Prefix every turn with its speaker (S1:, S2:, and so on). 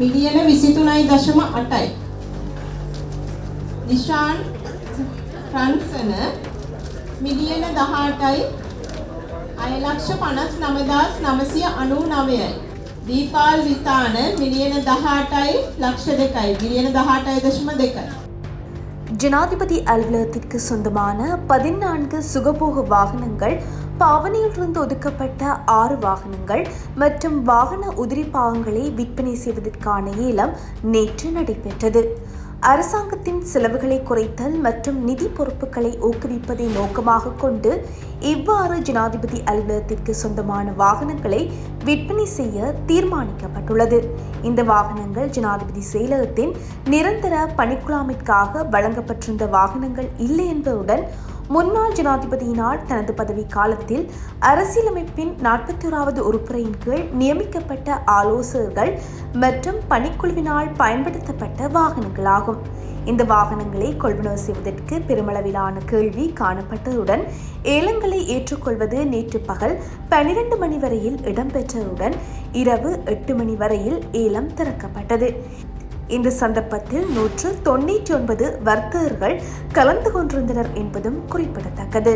S1: මිලියන 23.8යි. නිශාන් රන්සන මිලියන 18යි. අයලක්ෂ 59999යි. දීපාල් විතාන මිලියන 18යි ලක්ෂ 2යි. මිලියන 18.2යි.
S2: ஜனாதிபதி அலுவலகத்திற்கு சொந்தமான பதினான்கு சுகபோக வாகனங்கள் பாவனையிலிருந்து ஒதுக்கப்பட்ட ஆறு வாகனங்கள் மற்றும் வாகன உதிரி பாகங்களை விற்பனை செய்வதற்கான ஏலம் நேற்று நடைபெற்றது. அரசாங்கத்தின் செலவுகளை குறைத்தல் மற்றும் நிதி பொறுப்புகளை ஊக்குவிப்பதை நோக்கமாக கொண்டு இவ்வாறு ஜனாதிபதி அலுவலகத்திற்கு சொந்தமான வாகனங்களை விற்பனை செய்ய தீர்மானிக்கப்பட்டுள்ளது. இந்த வாகனங்கள் ஜனாதிபதி செயலகத்தின் நிரந்தர பணிக்குழாமிற்காக வழங்கப்பட்டிருந்த வாகனங்கள் இல்லை என்பதுடன் முன்னாள் ஜனாதிபதியினால் தனது பதவி காலத்தில் அரசியலமைப்பின் நாற்பத்தி ஓராவது உறுப்புரையின் கீழ் நியமிக்கப்பட்ட ஆலோசகர்கள் மற்றும் பணிக்குழுவினால் பயன்படுத்தப்பட்ட வாகனங்களாகும். இந்த வாகனங்களை கொள்வனவு செய்வதற்கு பெருமளவிலான கேள்வி காணப்பட்டதுடன் ஏலங்களை ஏற்றுக்கொள்வது நேற்று பகல் பனிரெண்டு மணி வரையில் இடம்பெற்றதுடன் இரவு எட்டு மணி வரையில் ஏலம் திறக்கப்பட்டது. இந்த சந்தர்ப்பத்தில் நூற்று தொன்னூற்றி ஒன்பது வர்த்தகர்கள் கலந்து கொண்டிருந்தனர் என்பதும் குறிப்பிடத்தக்கது.